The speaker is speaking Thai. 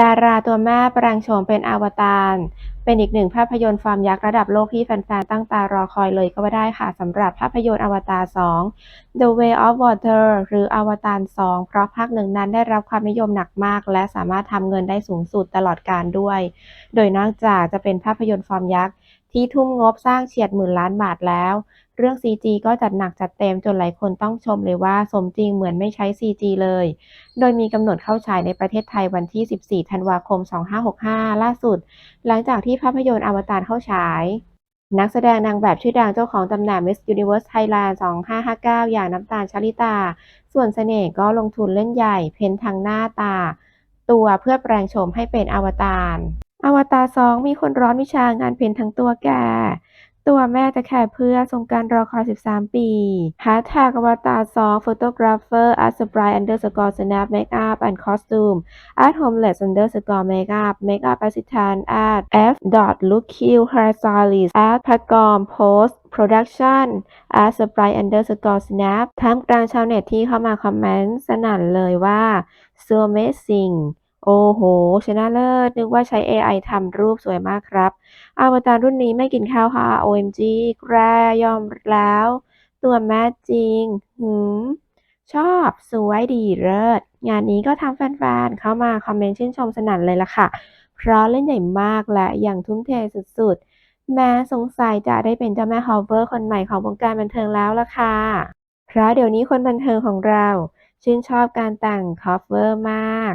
ดาราตัวแม่แปลงโฉมเป็นอวตาร เป็นอีกหนึ่งภาพยนตร์ฟอร์มยักษ์ระดับโลกที่แฟนๆ ตั้งตารอคอยเลยก็ว่าได้ค่ะสำหรับภาพยนตร์อวตาร 2 The Way of Water หรืออวตาร 2 เพราะภาคหนึ่งนั้นได้รับความนิยมหนักมาก และสามารถทำเงินได้สูงสุดตลอดการด้วย โดยนอกจากจะเป็นภาพยนตร์ฟอร์มยักษ์ ที่ทุ่มงบสร้างเฉียดหมื่นล้านบาทแล้ว เรื่อง CG ก็จัดหนักจัดเต็มจนหลายคนต้องชมเลยว่าสมจริงเหมือนไม่ใช้ CG เลย โดยมีกำหนดเข้าฉายในประเทศไทยวันที่ 14 ธันวาคม 2565 ล่าสุด หลังจากที่ภาพยนตร์อวตารเข้าฉายนักแสดงนางแบบชื่อดังเจ้าของตำแหน่ง Miss Universe Thailand 2559 อย่างน้ำตาลชลิตา ส่วนเสน่ห์ก็ลงทุนเล่นใหญ่ เพ้นทังหน้าตา ตัวเพื่อแปลงโฉมให้เป็นอวตาร อวตาร2มีคนร้อนวิชางานเพ้นทั้งตัวแก ตัวแม่จะแค่เพื่อสงกรารรอคอย 13 ปี Hashtag อวตาร2 Photographer at Spry underscore snap makeup and costume at homeless underscore makeup makeup assistant at f dot look cute hairstylist at p a g o m post production at spry underscore snap ท่ามกลางชาวเน็ตที่เข้ามาคอมเมนต์สนั่นเลยว่า so amazing โอ้โห ชนะเลิศ นึกว่าใช้ AI ทำรูปสวยมากครับอวตารรุ่นนี้ไม่กินข้าวค่ะ OMG แกรยอมแล้ว ตัวแม่จริง หืม ชอบ สวยดีเลิศ งานนี้ก็ทำแฟนๆ เข้ามาคอมเมนต์ชื่นชมสนั่นเลยล่ะค่ะ เพราะเล่นใหญ่มากและอย่างทุ่มเทสุดๆ แม้สงสัยจะได้เป็นเจ้าแม่ฮอลเวอร์คนใหม่ของวงการบันเทิงแล้วล่ะค่ะ เพราะเดี๋ยวนี้คนบันเทิงของเรา ชื่นชอบการแต่งคอฟเวอร์มาก